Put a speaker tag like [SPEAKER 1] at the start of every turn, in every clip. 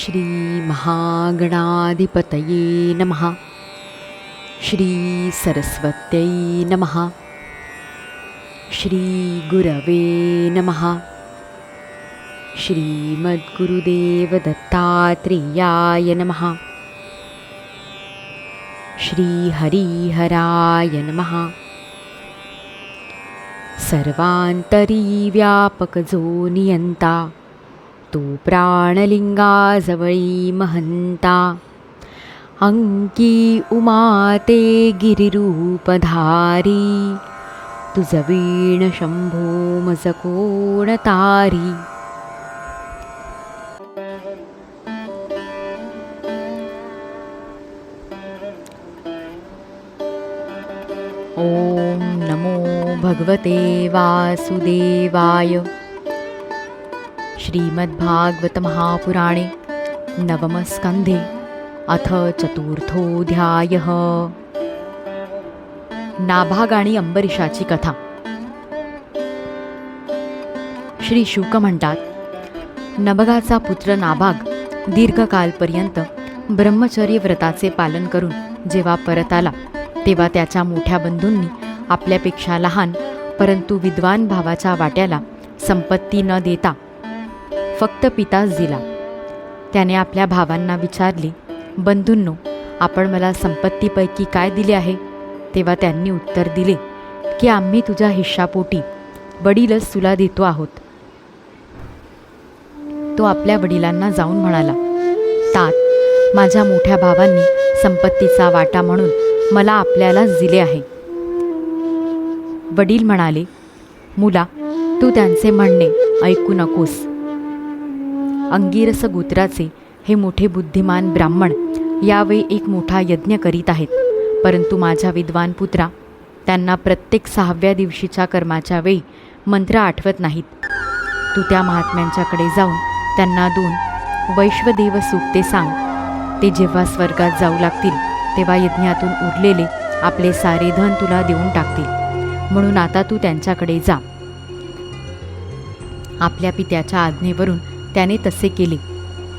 [SPEAKER 1] श्रीमहागणाधिपतये नमः। श्रीसरस्वत्यै नमः। श्रीगुरवे नमः। श्रीमद्गुरुदेवदत्तात्रेयाय नमः। श्रीहरिहराय नमः। सर्वान्तरीव्यापकजो नियन्ता तु प्राणलिङ्गाजवळी महन्ता अङ्की उमाते गिरिरूपधारी। तु जवीणशम्भोमजकोणतारी ॐ नमो भगवते वासुदेवाय। श्रीमद्भागवतमहापुराणे नवमस्कन्धे अथ चतुर्थोऽध्यायः। नाभाग आणि अंबरीशाची कथा। श्री शुक म्हणतात नभगाचा पुत्र नाभाग दीर्घकालपर्यंत ब्रह्मचर्य व्रताचे पालन करून जेव्हा परत आला तेव्हा त्याच्या मोठ्या बंधूंनी आपल्यापेक्षा लहान परंतु विद्वान भावाच्या वाट्याला संपत्ती न देता फक्त पिताच दिला त्याने आपल्या भावांना विचारले बंधूंनो आपण मला संपत्तीपैकी काय दिले आहे? तेव्हा त्यांनी उत्तर दिले की आम्ही तुझ्या हिश्शापोटी वडीलच तुला देतो आहोत. तो आपल्या वडिलांना जाऊन म्हणाला तात माझ्या मोठ्या भावांनी संपत्तीचा वाटा म्हणून मला आपल्यालाच दिले आहे. वडील म्हणाले मुला तू त्यांचे म्हणणे ऐकू नकोस. अंगिरस गोत्राचे हे मोठे बुद्धिमान ब्राह्मण यावेळी एक मोठा यज्ञ करीत आहेत. परंतु माझ्या विद्वान पुत्रा त्यांना प्रत्येक सहाव्या दिवशीच्या कर्माच्या वेळी मंत्र आठवत नाहीत. तू त्या महात्म्यांच्याकडे जाऊन त्यांना दोन वैश्वदेव सूक्ते सांग. ते जेव्हा स्वर्गात जाऊ लागतील तेव्हा यज्ञातून उरलेले आपले सारे धन तुला देऊन टाकतील. म्हणून आता तू त्यांच्याकडे जा. आपल्या पित्याच्या आज्ञेवरून त्याने तसे केले.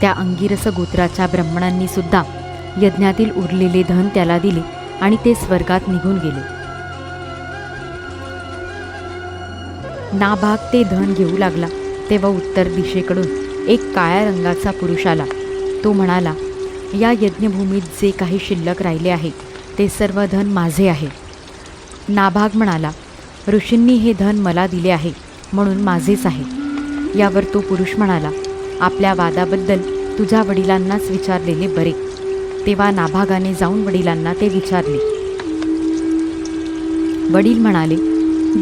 [SPEAKER 1] त्या अंगिरस गोत्राच्या ब्राह्मणांनी सुद्धा यज्ञातील उरलेले धन त्याला दिले आणि ते स्वर्गात निघून गेले. नाभाग ते धन घेऊ लागला तेव्हा उत्तर दिशेकडून एक काळ्या रंगाचा पुरुष आला. तो म्हणाला या यज्ञभूमीत जे काही शिल्लक राहिले आहे ते सर्व धन माझे आहे. नाभाग म्हणाला ऋषींनी हे धन मला दिले आहे म्हणून माझेच आहे. यावर तो पुरुष म्हणाला आपल्या वादाबद्दल तुझ्या वडिलांनाच विचारलेले बरे. तेव्हा नाभागाने जाऊन वडिलांना ते विचारले. वडील म्हणाले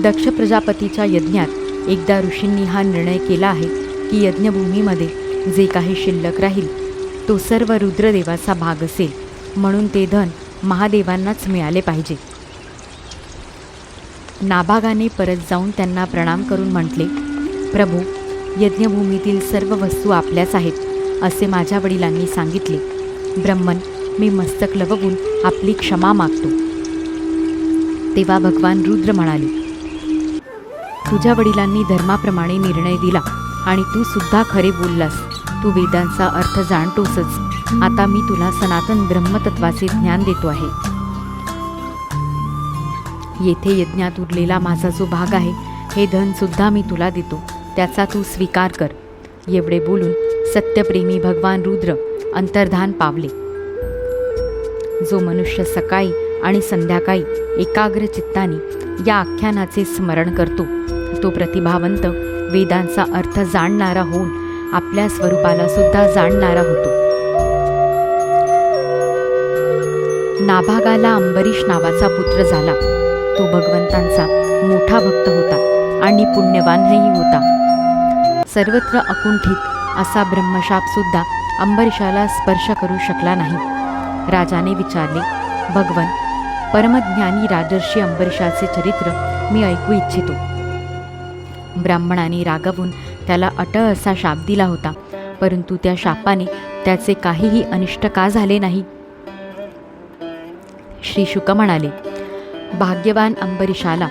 [SPEAKER 1] दक्ष प्रजापतीच्या यज्ञात एकदा ऋषींनी हा निर्णय केला आहे की यज्ञभूमीमध्ये जे काही शिल्लक राहील तो सर्व रुद्रदेवाचा भाग असेल म्हणून ते धन महादेवांनाच मिळाले पाहिजे. नाभागाने परत जाऊन त्यांना प्रणाम करून म्हटले प्रभू यज्ञभूमीतील सर्व वस्तू आपल्याच आहेत असे माझ्या वडिलांनी सांगितले. ब्रह्मन मी मस्तक लवगून आपली क्षमा मागतो. तेव्हा भगवान रुद्र म्हणाले तुझ्या वडिलांनी धर्माप्रमाणे निर्णय दिला आणि तू सुद्धा खरे बोललास. तू वेदांचा अर्थ जाणतोसच. आता मी तुला सनातन ब्रह्मतत्वाचे ज्ञान देतो आहे. येथे यज्ञात उरलेला माझा जो भाग आहे हे धन सुद्धा मी तुला देतो. त्याचा तू स्वीकार कर. एवढे बोलून सत्यप्रेमी भगवान रुद्र अंतर्धान पावले. जो मनुष्य सकाळी आणि संध्याकाळी एकाग्र चित्ताने या आख्यानाचे स्मरण करतो तो प्रतिभावंत वेदांचा अर्थ जाणणारा होऊन आपल्या स्वरूपाला सुद्धा जाणणारा होतो. नाभागाला अंबरीश नावाचा पुत्र झाला. तो भगवंतांचा मोठा भक्त होता आणि पुण्यवानही होता. सर्वत्र अकुंठित असा ब्रह्मशापसुद्धा अंबरीशाला स्पर्श करू शकला नाही. राजाने विचारले भगवन परमज्ञानी राजर्षी अंबरीशाचे चरित्र मी ऐकू इच्छितो. ब्राह्मणाने रागवून त्याला अटळ असा शाप दिला होता परंतु त्या शापाने त्याचे काहीही अनिष्ट का झाले नाही? श्री शुक म्हणाले भाग्यवान अंबरीशाला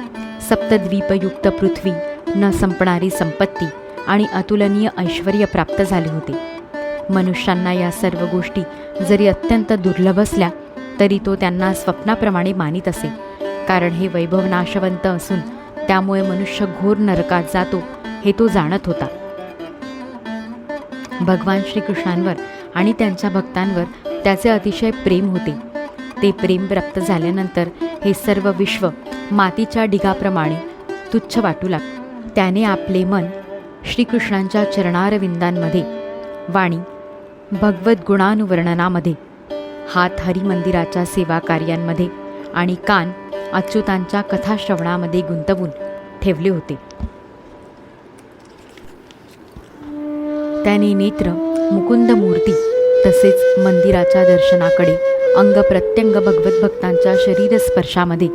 [SPEAKER 1] सप्तद्वीपयुक्त पृथ्वी न संपणारी संपत्ती आणि अतुलनीय ऐश्वर प्राप्त झाले होते. मनुष्यांना या सर्व गोष्टी जरी अत्यंत दुर्लभ असल्या तरी तो त्यांना स्वप्नाप्रमाणे मानित असे. कारण हे वैभव नाशवंत असून त्यामुळे मनुष्य घोर नरकात जातो हे तो जाणत होता. भगवान श्रीकृष्णांवर आणि त्यांच्या भक्तांवर त्याचे अतिशय प्रेम होते. ते प्रेम प्राप्त झाल्यानंतर हे सर्व विश्व मातीच्या ढिगाप्रमाणे तुच्छ वाटू लाग त्याने आपले मन श्रीकृष्णांच्या चरणारविंदांमध्ये वाणी भगवत गुणानुवर्णनामध्ये हात हरिमंदिराच्या सेवा कार्यांमध्ये आणि कान अच्युतांच्या कथाश्रवणामध्ये गुंतवून ठेवले होते. त्याने नेत्र मुकुंद मूर्ती तसेच मंदिराच्या दर्शनाकडे अंग प्रत्यंग भगवत भक्तांच्या शरीरस्पर्शामध्ये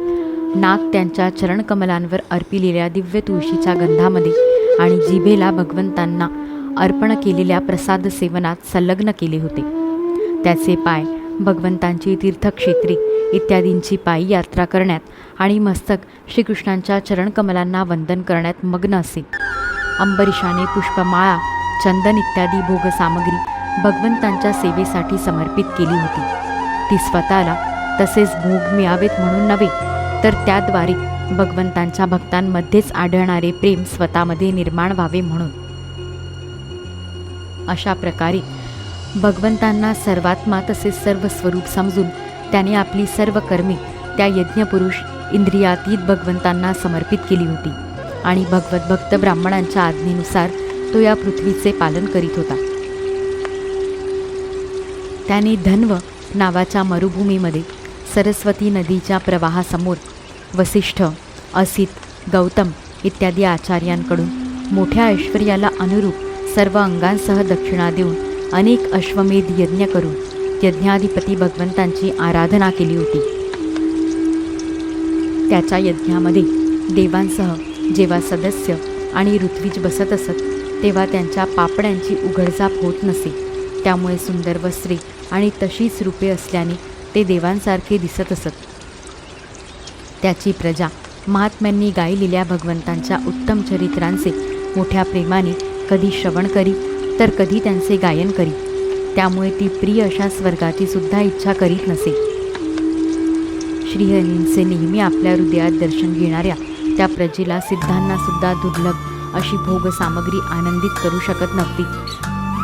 [SPEAKER 1] नाक त्यांच्या चरणकमलांवर अर्पिलेल्या दिव्य तुळशीच्या गंधामध्ये आणि जिभेला भगवंतांना अर्पण केलेल्या प्रसाद सेवनात संलग्न केले होते. त्याचे पाय भगवंतांची तीर्थक्षेत्रे इत्यादींची पायी यात्रा करण्यात आणि मस्तक श्रीकृष्णांच्या चरणकमलांना वंदन करण्यात मग्न असे. अंबरीशाने पुष्पमाळा चंदन इत्यादी भोगसामग्री भगवंतांच्या सेवेसाठी समर्पित केली होती. ती स्वतःला तसेच भोग मिळावेत म्हणून नव्हे तर त्याद्वारे भगवंतांच्या भक्तांमध्येच आढळणारे प्रेम स्वतःमध्ये निर्माण व्हावे म्हणून. अशा प्रकारे भगवंतांना सर्वात्मा तसेच सर्व स्वरूप समजून त्याने आपली सर्व कर्मे त्या यज्ञपुरुष इंद्रियातीत भगवंतांना समर्पित केली होती आणि भगवत भक्त ब्राह्मणांच्या आज्ञेनुसार तो या पृथ्वीचे पालन करीत होता. त्याने धन्व नावाच्या मरुभूमीमध्ये सरस्वती नदीच्या प्रवाहासमोर वसिष्ठ असित गौतम इत्यादी आचार्यांकडून मोठ्या ऐश्वर्याला अनुरूप सर्व अंगांसह दक्षिणा देऊन अनेक अश्वमेध यज्ञ करून यज्ञाधिपती भगवंतांची आराधना केली होती. त्याच्या यज्ञामध्ये देवांसह जेव्हा सदस्य आणि ऋत्विज बसत असत तेव्हा त्यांच्या पापड्यांची उघडझाप होत नसे. त्यामुळे सुंदर वस्त्रे आणि तशीच रूपे असल्याने ते देवांसारखे दिसत असत. त्याची प्रजा महात्म्यांनी गायलेल्या भगवंतांच्या उत्तम चरित्रांचे मोठ्या प्रेमाने कधी श्रवण करी तर कधी त्यांचे गायन करी. त्यामुळे ती प्रिय अशा स्वर्गाची सुद्धा इच्छा करीत नसे. श्रीहरींचे नेहमी आपल्या हृदयात दर्शन घेणाऱ्या त्या प्रजेला सिद्धांना सुद्धा दुर्लभ अशी भोग सामग्री आनंदित करू शकत नव्हती.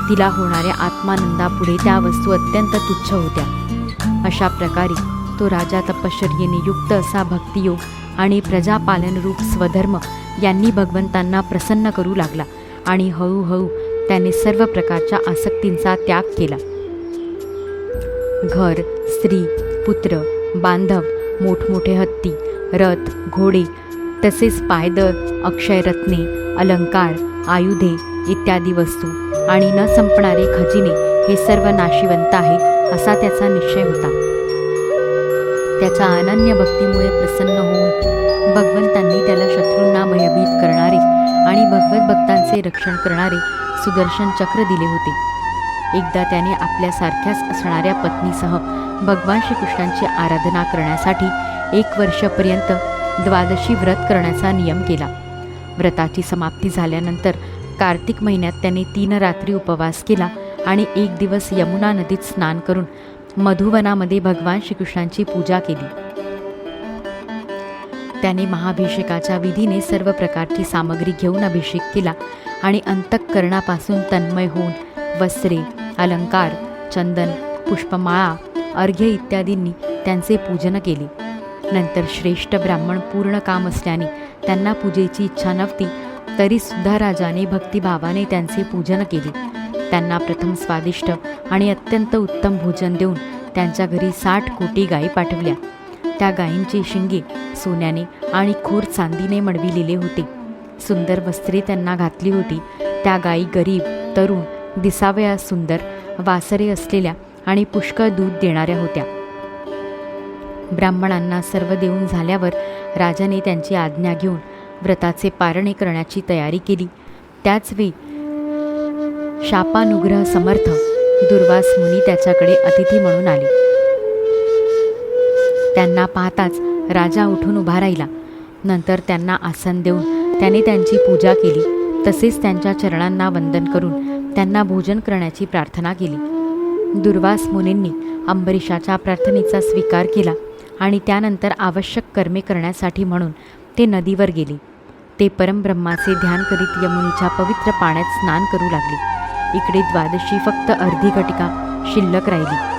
[SPEAKER 1] तिला होणाऱ्या आत्मानंदापुढे त्या वस्तू अत्यंत तुच्छ होत्या. अशा प्रकारे तो राजा तपश्चर्येने युक्त असा भक्तियोग आणि प्रजापालनरूप स्वधर्म यांनी भगवंतांना प्रसन्न करू लागला आणि हळूहळू त्याने सर्व प्रकारच्या आसक्तींचा त्याग केला. घर स्त्री पुत्र बांधव मोठमोठे हत्ती रथ घोडे तसेच पायदळ अक्षयरत्ने अलंकार आयुधे इत्यादी वस्तू आणि न संपणारे खजिने हे सर्व नाशिवंत आहे असा त्याचा निश्चय होता. त्याच्या अनन्य भक्तीमुळे प्रसन्न होऊन भगवंतांनी त्याला शत्रूंना भयभीत करणारे आणि भगवत भक्तांचे रक्षण करणारे सुदर्शन चक्र दिले होते. एकदा त्याने आपल्यासारख्याच असणाऱ्या पत्नीसह भगवान श्रीकृष्णांची आराधना करण्यासाठी एक वर्षपर्यंत द्वादशी व्रत करण्याचा नियम केला. व्रताची समाप्ती झाल्यानंतर कार्तिक महिन्यात त्याने तीन रात्री उपवास केला आणि एक दिवस यमुना नदीत स्नान करून मधुवनामध्ये भगवान श्रीकृष्णांची पूजा केली. त्याने महाभिषेकाच्या विधीने सर्व प्रकारची सामग्री घेऊन अभिषेक केला आणि अंतःकरणापासून तन्मय होऊन वस्त्रे अलंकार चंदन पुष्पमाळा अर्घ्य इत्यादींनी त्यांचे पूजन केले. नंतर श्रेष्ठ ब्राह्मण पूर्ण काम असल्याने त्यांना पूजेची इच्छा नव्हती तरीसुद्धा राजाने भक्तिभावाने त्यांचे पूजन केले. त्यांना प्रथम स्वादिष्ट आणि अत्यंत उत्तम भोजन देऊन त्यांच्या घरी साठ कोटी गायी पाठवल्या. त्या गायींची शिंगे सोन्याने आणि खूर चांदीने मडविलेले होते. सुंदर वस्त्रे त्यांना घातली होती. त्या गायी गरीब तरुण दिसावया सुंदर वासरे असलेल्या आणि पुष्कळ दूध देणाऱ्या होत्या. ब्राह्मणांना सर्व देऊन झाल्यावर राजाने त्यांची आज्ञा घेऊन व्रताचे पारणे करण्याची तयारी केली. त्याचवेळी शापानुग्रह समर्थ दुर्वास मुनी त्याच्याकडे अतिथी म्हणून आले. त्यांना पाहताच राजा उठून उभा राहिला. नंतर त्यांना आसन देऊन त्याने त्यांची पूजा केली. तसेच त्यांच्या चरणांना वंदन करून त्यांना भोजन करण्याची प्रार्थना केली. दुर्वास मुनींनी अंबरीशाच्या प्रार्थनेचा स्वीकार केला आणि त्यानंतर आवश्यक कर्मे करण्यासाठी म्हणून ते नदीवर गेले. ते परमब्रह्माचे ध्यान करीत यमुनीच्या पवित्र पाण्यात स्नान करू लागले. इकडे द्वादशी फक्त अर्धी घटिका शिल्लक राहिली.